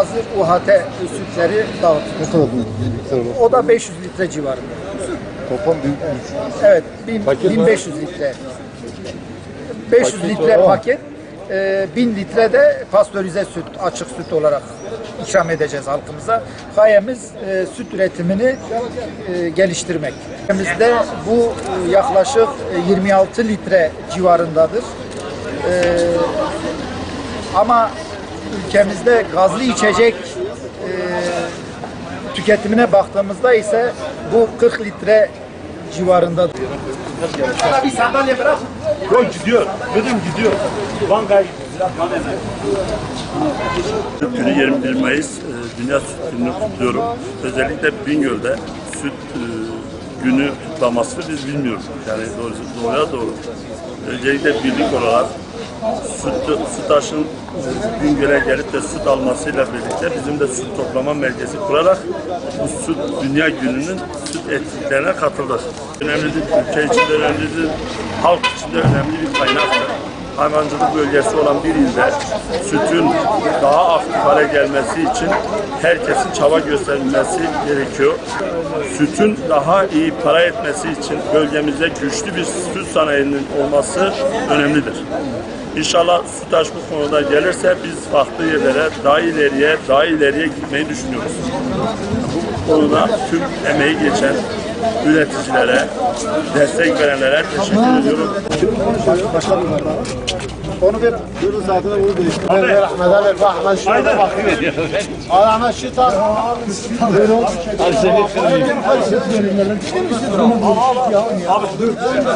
hazır UHT sütleri var? O da 500 litre civarında. Toplam büyük Evet, bin- Paket 1500 litre. 500 Paket litre o. paket, e, 1000 litre de pastörize süt, açık süt olarak ikram edeceğiz halkımıza. Gayemiz e, süt üretimini e, geliştirmek. Ülkemizde bu e, yaklaşık e, 26 litre civarındadır. E, ama ülkemizde gazlı içecek e, tüketimine baktığımızda ise bu 40 litre civarındadır. Sana bir sandalye bırak. Yok gidiyor. Dedim gidiyor. Bankaya Günü 21 Mayıs e, Dünya Süt Günü'nü kutluyorum. Özellikle Bingöl'de süt e, günü kutlamasını biz bilmiyoruz. Yani doğrusu doğruya doğru. Öncelikle birlik olarak süt, sütaşın e, Bingöl'e gelip de süt almasıyla birlikte bizim de süt toplama merkezi kurarak bu süt dünya gününün süt etkinliklerine katıldık. Önemlidir, ülke için önemlidir, halk için de önemli bir kaynaktır hayvancılık bölgesi olan bir ilde sütün daha aktif hale gelmesi için herkesin çaba göstermesi gerekiyor. Sütün daha iyi para etmesi için bölgemizde güçlü bir süt sanayinin olması önemlidir. İnşallah Sütaş bu konuda gelirse biz farklı yerlere, daha ileriye, daha ileriye gitmeyi düşünüyoruz. Bu konuda tüm emeği geçen üreticilere, destek verenlere teşekkür ediyorum. Onu ver. Buyurun zaten bunu değiştir. Ver Ahmet abi. Bak Ahmet şuna da bak. Al Ahmet şu tak. Buyurun. Abi seni